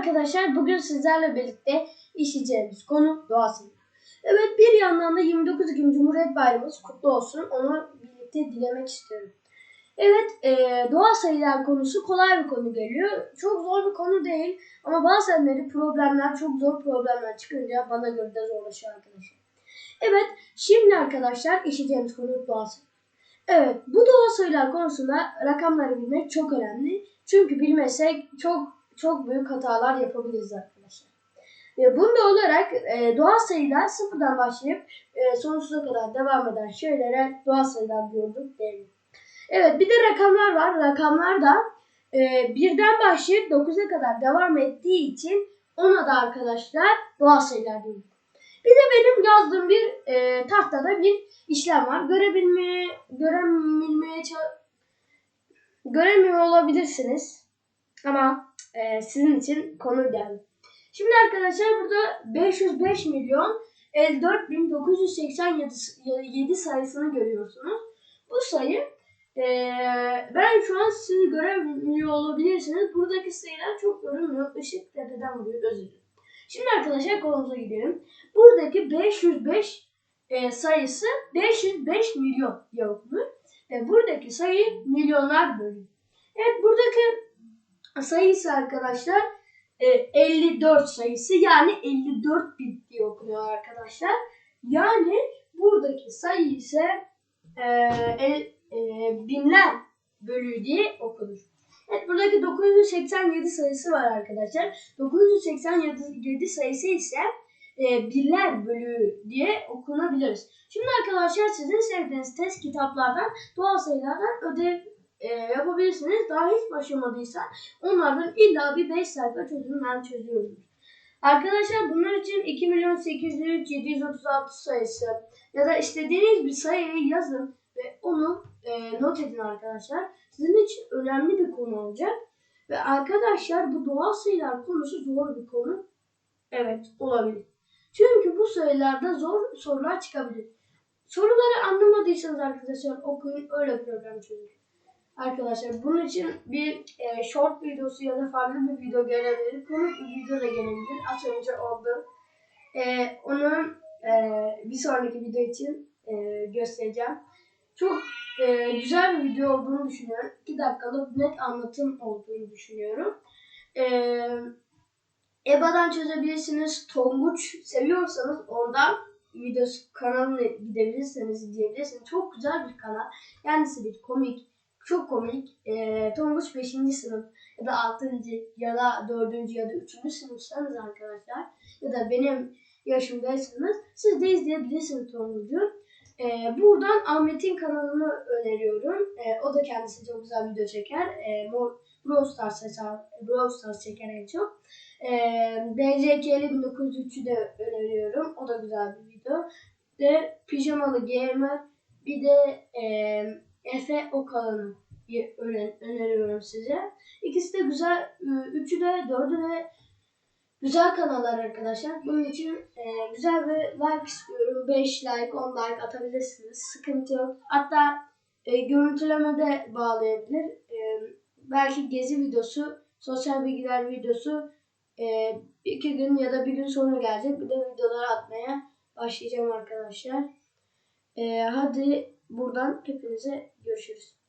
arkadaşlar bugün sizlerle birlikte işleyeceğimiz konu doğa sayıları. Evet bir yandan da 29 Ekim Cumhuriyet Bayramımız kutlu olsun. Onu birlikte dilemek istiyorum. Evet e, doğa sayılar konusu kolay bir konu geliyor. Çok zor bir konu değil ama bazenleri problemler çok zor problemler çıkınca bana göre de zorlaşıyor arkadaşlar. Evet şimdi arkadaşlar işleyeceğimiz konu doğa sayıları. Evet bu doğa sayılar konusunda rakamları bilmek çok önemli. Çünkü bilmesek çok çok büyük hatalar yapabiliriz arkadaşlar. Ve bunda olarak e, doğal sayılar sıfırdan başlayıp e, sonsuza kadar devam eden şeylere doğal sayılar diyorduk değil? Evet bir de rakamlar var. Rakamlar da e, birden başlayıp 9'a kadar devam ettiği için ona da arkadaşlar doğal sayılar diyorduk. Bir de benim yazdığım bir e, tahtada bir işlem var. Görebilmeye, görebilmeye göremiyor olabilirsiniz. Ama e, sizin için konu geldi. Şimdi arkadaşlar burada 505 milyon 54.987 sayısını görüyorsunuz. Bu sayı e, ben şu an sizi göremiyor olabilirsiniz. Buradaki sayılar çok görünmüyor. Işık tepeden vuruyor. Özür dilerim. Şimdi arkadaşlar konumuza gidelim. Buradaki 505 e, sayısı 505 milyon okunur. Ve buradaki sayı milyonlar bölü. Evet buradaki sayısı arkadaşlar 54 e, sayısı yani 54 bit diye okunuyor arkadaşlar. Yani buradaki sayı ise e, e, binler bölü diye okunur. Evet buradaki 987 sayısı var arkadaşlar. 987 sayısı ise e, birler bölü diye okunabiliriz. Şimdi arkadaşlar sizin sevdiğiniz test kitaplardan doğal sayılardan ödev e, yapabilirsiniz. Daha hiç başlamadıysa onlardan illa bir 5 sayfa çözüm ben çözüyorum. Arkadaşlar bunlar için 2 milyon 803 736 sayısı ya da istediğiniz bir sayıyı yazın ve onu e, not edin arkadaşlar. Sizin için önemli bir konu olacak. Ve arkadaşlar bu doğal sayılar konusu zor bir konu. Evet olabilir. Çünkü bu sayılarda zor sorular çıkabilir. Soruları anlamadıysanız arkadaşlar okuyun öyle problem çözün. Arkadaşlar bunun için bir e, short videosu ya da farklı bir video gelebilir. Komik video da gelebilir. Az önce oldu. E, onu e, bir sonraki video için e, göstereceğim. Çok e, güzel bir video olduğunu düşünüyorum. 2 dakikalık net anlatım olduğunu düşünüyorum. E, EBA'dan çözebilirsiniz. Tonguç seviyorsanız oradan videosu kanalına gidebilirsiniz, izleyebilirsiniz. Çok güzel bir kanal. Kendisi bir komik, çok komik. E, Tonguç 5. sınıf ya da 6. ya da 4. ya da 3. sınıfsanız arkadaşlar ya da benim yaşımdaysanız siz de izleyebilirsiniz Tonguç'u. E, buradan Ahmet'in kanalını öneriyorum. E, o da kendisi çok güzel video çeker. E, Brawl Stars, Brawl Stars çeker en çok. E, DCK'li 1903'ü de öneriyorum. O da güzel bir video. De Pijamalı Gamer bir de e, Efe Okan'ı öneriyorum size. İkisi de güzel. Üçü de dördü de güzel kanallar arkadaşlar. Bunun için e, güzel bir like istiyorum. 5 like, 10 like atabilirsiniz. Sıkıntı yok. Hatta e, görüntüleme de bağlayabilir. E, belki gezi videosu, sosyal bilgiler videosu e, iki gün ya da bir gün sonra gelecek. Bir de videoları atmaya başlayacağım arkadaşlar. E, hadi buradan hepinize görüşürüz.